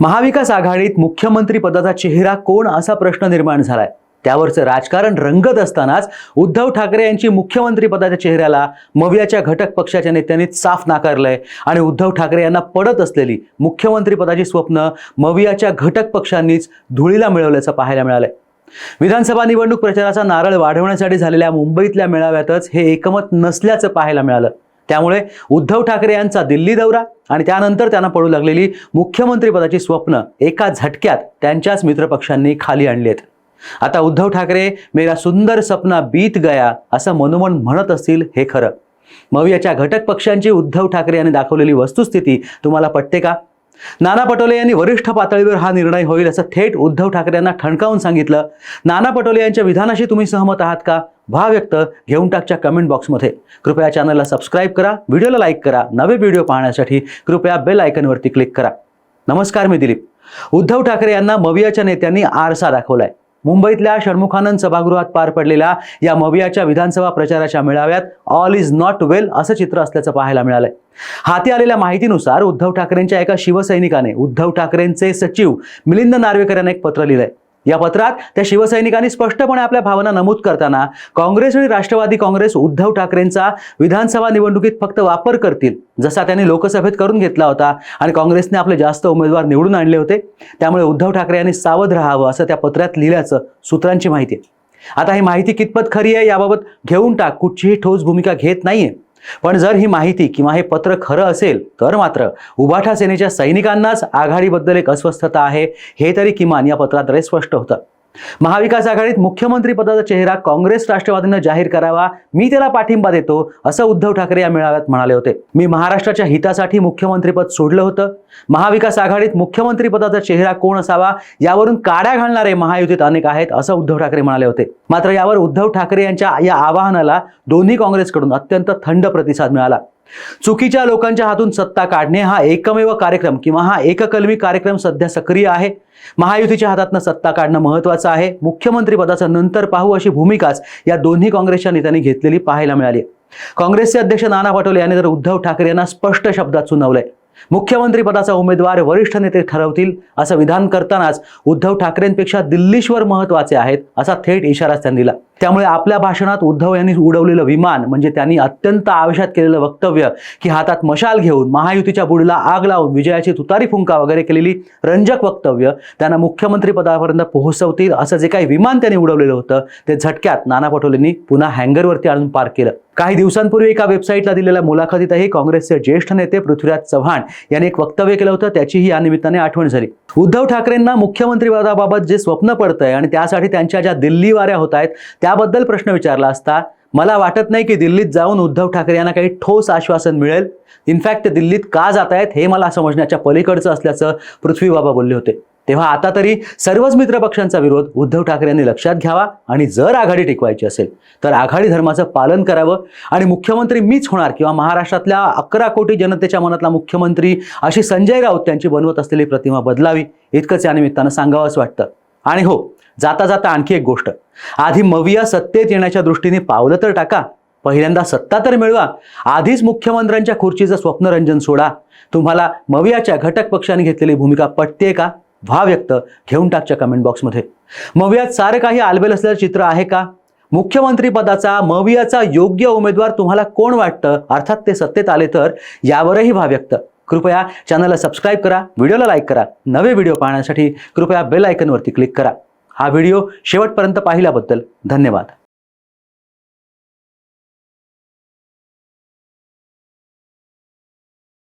महाविकास आघाडीत मुख्यमंत्री पदाचा चेहरा कोण असा प्रश्न निर्माण झालाय? त्यावरचं राजकारण रंगत असतानाच उद्धव ठाकरे यांची मुख्यमंत्री पदाच्या चेहऱ्याला मवियाच्या घटक पक्षाच्या नेत्यांनी साफ नाकारलंय आणि उद्धव ठाकरे यांना पडत असलेली मुख्यमंत्री पदाची स्वप्न मवियाच्या घटक पक्षांनीच धुळीला मिळवल्याचं पाहायला मिळालंय. विधानसभा निवडणूक प्रचाराचा नारळ वाढवण्यासाठी झालेल्या मुंबईतल्या मेळाव्यातच हे एकमत नसल्याचं पाहायला मिळालं. त्यामुळे उद्धव ठाकरे यांचा दिल्ली दौरा आणि त्यानंतर त्यांना पडू लागलेली मुख्यमंत्रीपदाची स्वप्न एका झटक्यात त्यांच्याच मित्रपक्षांनी खाली आणली आहेत आता उद्धव ठाकरे मेरा सुंदर सपना बीत गया असं मनोमन म्हणत असतील हे खरं. मग याच्या घटक पक्षांची उद्धव ठाकरे यांनी दाखवलेली वस्तुस्थिती तुम्हाला पटते का? नाना पटोले यांनी वरिष्ठ पातळीवर हा निर्णय होईल असं थेट उद्धव ठाकरे यांना ठणकावून सांगितलं. नाना पटोले यांच्या विधानाशी तुम्ही सहमत आहात का? भाव व्यक्त घेऊन टाकच्या कमेंट बॉक्समध्ये कृपया चॅनलला सबस्क्राईब करा व्हिडिओला लाईक करा नवे व्हिडिओ पाहण्यासाठी कृपया बेल आयकनवरती क्लिक करा. नमस्कार मी दिलीप. उद्धव ठाकरे यांना मवियाच्या नेत्यांनी आरसा दाखवलाय. मुंबईतल्या षण्मुखानंद सभागृहात पार पडलेल्या या मवियाच्या विधानसभा प्रचाराच्या मेळाव्यात ऑल इज नॉट वेल असं चित्र असल्याचं पाहायला मिळालंय. हाती आलेल्या माहितीनुसार उद्धव ठाकरेंच्या एका शिवसैनिकाने उद्धव ठाकरेंचे सचिव मिलिंद नार्वेकर यांना एक पत्र लिहिलंय. या पत्रात त्या शिवसैनिकांनी स्पष्टपणे आपल्या भावना नमूद करताना काँग्रेस आणि राष्ट्रवादी काँग्रेस उद्धव ठाकरेंचा विधानसभा निवडणुकीत फक्त वापर करतील जसा त्यांनी लोकसभेत करून घेतला होता आणि काँग्रेसने आपले जास्त उमेदवार निवडून आणले होते त्यामुळे उद्धव ठाकरे यांनी सावध राहावं असं त्या पत्रात लिहिल्याचं सूत्रांची माहिती आहे. आता ही माहिती कितपत खरी आहे याबाबत घेऊन टाक कुठचीही ठोस भूमिका घेत नाहीये. पण जर ही माहिती किंवा हे पत्र खरं असेल तर मात्र उभाठा सेनेच्या सैनिकांनाच आघाडीबद्दल एक अस्वस्थता आहे हे तरी किमान या पत्राद्वारे स्पष्ट होतं. महाविकास आघाडीत मुख्यमंत्री पदाचा चेहरा काँग्रेस राष्ट्रवादीनं जाहीर करावा मी त्याला पाठिंबा देतो असं उद्धव ठाकरे या मेळाव्यात म्हणाले होते. मी महाराष्ट्राच्या हितासाठी मुख्यमंत्रीपद सोडलं होतं. महाविकास आघाडीत मुख्यमंत्री पदाचा चेहरा कोण असावा यावरून काड्या घालणारे महायुतीत अनेक आहेत असं उद्धव ठाकरे म्हणाले होते. मात्र यावर उद्धव ठाकरे यांच्या या आवाहनाला दोन्ही काँग्रेसकडून अत्यंत थंड प्रतिसाद मिळाला. चुकीच्या लोकांच्या हातून सत्ता काढणे हा एकमेव कार्यक्रम किंवा हा एककलमी कार्यक्रम सध्या सक्रिय आहे. महायुतीच्या हातातनं सत्ता काढणं महत्वाचं आहे. मुख्यमंत्री पदाचं नंतर पाहू अशी भूमिकाच या दोन्ही काँग्रेसच्या नेत्यांनी घेतलेली पाहायला मिळाली. काँग्रेसचे अध्यक्ष नाना पटोले यांनी तर उद्धव ठाकरे यांना स्पष्ट शब्दात सुनावलंय. मुख्यमंत्री पदाचा उमेदवार वरिष्ठ नेते ठरवतील असं विधान करतानाच उद्धव ठाकरेंपेक्षा दिल्लीश्वर महत्त्वाचे आहेत असा थेट इशाराच त्यांनी दिला. त्यामुळे आपल्या भाषणात उद्धव यांनी उडवलेलं विमान म्हणजे त्यांनी अत्यंत आवेशात केलेलं वक्तव्य की हातात मशाल घेऊन महायुतीच्या बुडीला आग लावून विजयाची तुतारी फुंका वगैरे केलेली रंजक वक्तव्य त्यांना मुख्यमंत्री पदापर्यंत पोहोचवतील असं जे काही विमान त्यांनी उडवलेलं होतं ते झटक्यात नाना पटोलेंनी पुन्हा हँगरवरती आणून पार केलं. काही दिवसांपूर्वी एका वेबसाईटला दिलेल्या मुलाखतीतही काँग्रेसचे ज्येष्ठ नेते पृथ्वीराज चव्हाण यांनी एक वक्तव्य केलं होतं त्याचीही या निमित्ताने आठवण झाली. उद्धव ठाकरेंना मुख्यमंत्रीपदाबाबत जे स्वप्न पडतंय आणि त्यासाठी त्यांच्या ज्या दिल्ली वाऱ्या होत आहेत त्याबद्दल प्रश्न विचारला असता मला वाटत नाही की दिल्लीत जाऊन उद्धव ठाकरे यांना काही ठोस आश्वासन मिळेल. इनफॅक्ट ते दिल्लीत का जात आहेत हे मला समजण्याच्या पलीकडचं असल्याचं पृथ्वीबाबा बोलले होते. तेव्हा आता तरी सर्वच मित्र पक्षांचा विरोध उद्धव ठाकरेंनी लक्षात घ्यावा आणि जर आघाडी टिकवायची असेल तर आघाडी धर्माचं पालन करावं. आणि मुख्यमंत्री मीच होणार किंवा महाराष्ट्रातल्या अकरा कोटी जनतेच्या मनातला मुख्यमंत्री अशी संजय राऊत यांची बनवत असलेली प्रतिमा बदलावी इतकंच या निमित्तानं सांगावंच वाटतं. आणि हो जाता जाता आणखी एक गोष्ट. आधी मविया सत्तेत येण्याच्या दृष्टीने पावलं तर टाका पहिल्यांदा सत्ता तर मिळवा. आधीच मुख्यमंत्र्यांच्या खुर्चीचं स्वप्नरंजन सोडा. तुम्हाला मवियाच्या घटक पक्षाने घेतलेली भूमिका पटते का? व्हा व्यक्त घेऊन टाकच्या कमेंट बॉक्समध्ये मवियात सारं काही आलबेल असलेलं चित्र आहे का? मुख्यमंत्री पदाचा मवियाचा योग्य उमेदवार तुम्हाला कोण वाटतं? अर्थात ते सत्तेत आले तर यावरही व्हा व्यक्त. कृपया चॅनलला सबस्क्राईब करा व्हिडिओला लाईक करा नवे व्हिडिओ पाहण्यासाठी कृपया बेल आयकनवरती क्लिक करा. हा व्हिडिओ शेवटपर्यंत पाहिल्याबद्दल धन्यवाद.